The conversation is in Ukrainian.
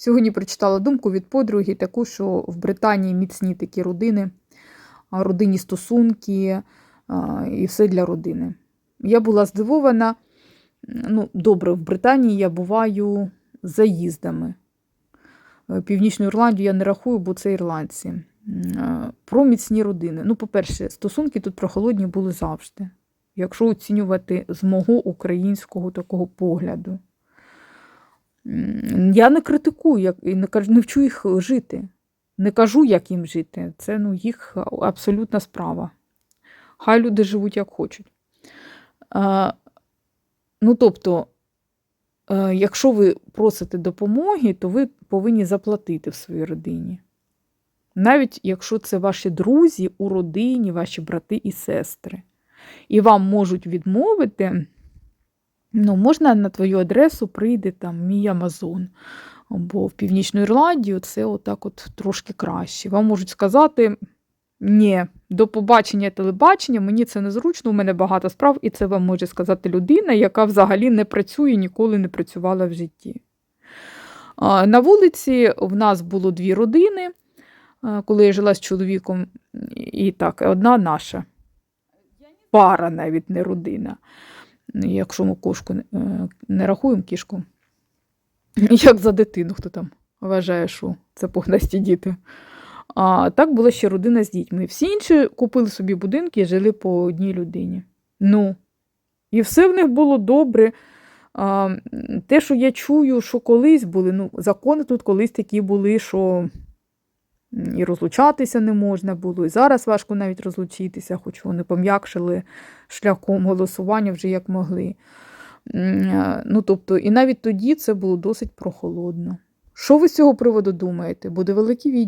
Сьогодні прочитала думку від подруги, таку, що в Британії міцні такі родини, родинні стосунки і все для родини. Я була здивована. Ну, добре, в Британії я буваю заїздами. Е, Північну Ірландію я не рахую, бо це ірландці. Про міцні родини. Ну, по-перше, стосунки тут прохолодні були завжди. Якщо оцінювати з мого українського такого погляду. Я не критикую і не, кажу, не вчу їх жити. Не кажу, як їм жити. Це ну, їх абсолютна справа. Хай люди живуть як хочуть. А, ну, тобто, е, якщо ви просите допомоги, то ви повинні заплатити в своїй родині. Навіть якщо це ваші друзі у родині, ваші брати і сестри. І вам можуть відмовити, ну, можна на твою адресу прийде там мій Амазон. Бо в Північну Ірландію це отак от трошки краще. Вам можуть сказати: ні, до побачення телебачення, мені це незручно, у мене багато справ, і це вам може сказати людина, яка взагалі не працює, ніколи не працювала в житті. На вулиці в нас було дві родини, коли я жила з чоловіком, і так, одна наша. Пара навіть не родина. Якщо ми кошку не- е, рахуємо кішку. Як за дитину, хто там вважає, що це пухнасті діти. А так була ще родина з дітьми. Всі інші купили собі будинки і жили по одній людині. Ну, і все в них було добре. А, те, що я чую, що колись були, ну, закони тут колись такі були, що і розлучатися не можна було, і зараз важко навіть розлучитися, хоч вони пом'якшили шляхом голосування вже як могли. Е, Ну, тобто, і навіть тоді це було досить прохолодно. Що ви з цього приводу думаєте? Буде великі відео.